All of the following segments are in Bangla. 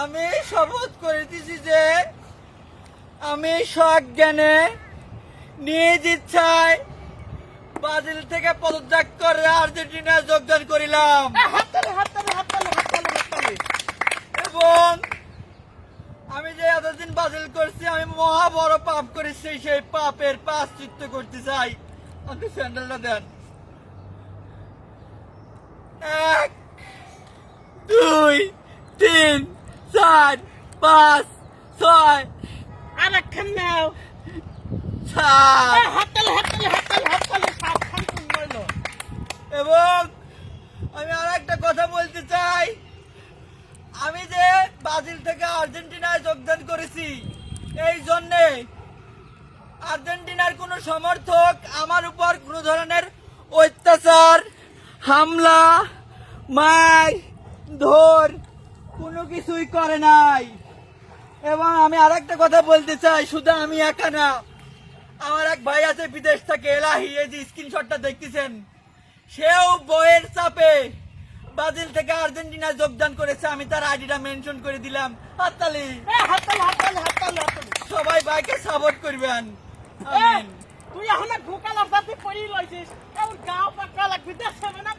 আমি শপথ করিতেছি যে আমি সজ্ঞানে নিজ ইচ্ছায় ব্রাজিল থেকে পদত্যাগ করে আর্জেন্টিনা যোগদান করিলাম। এবং আমি যে এতদিন বাতিল করছি আমি মহা বড় পাপ করেছি সেই পাপের পাশ্চিত্য করতে চাই। আমাকে স্যান্ডেলটা দেন। এক দুই তিন। চার পাঁচ ছয় আর একখান নাও হাততালি হাততালি হাততালি হাততালি সাত এবং আমি আর একটা কথা বলতে চাই। আমি যে ব্রাজিল থেকে আর্জেন্টিনায় যোগদান করেছি এই জন্যে আর্জেন্টিনার কোনো সমর্থক আমার উপর কোনো ধরনের অত্যাচার হামলা মার ধর কোনো কিছুই করে নাই। এবং আমি আর একটা কথা বলতে চাই শুধু আমি একা না। আমার এক ভাই আছে বিদেশ থেকে এলাহি এই যে স্ক্রিনশটটা দেখতেছেন। সেও বইয়ের চাপে ব্রাজিল থেকে আর্জেন্টিনা যোগদান করেছে আমি তার আইডিটা মেনশন করে দিলাম। হাততালি। হাততালি হাততালি হাততালি সবাই ভাইকে সাপোর্ট করবেন। আমিন। তুই এখন ঢোকালার সাথে পড়ি লইছিস। গাও পাকা লাগবি দে সেভেন আপ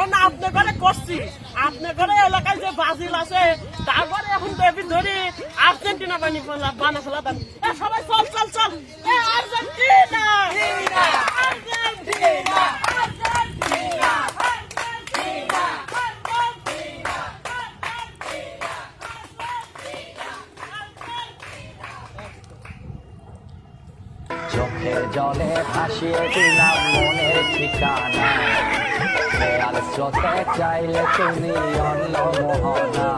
এখন আপনি ঘরে করছি। আপনি ঘরে এলাকায় যে ব্রাজিল আছে, তারপরে এখন বেবি ধরি আর্জেন্টিনা বানি ফেলা, বানা ফেলা এ সবাই চল চল চল। চোখের জলে ভাসিয়ে দিলাম মনের ঠিকানা। স্রোতে চাইলে তুমি অন্য মোহনা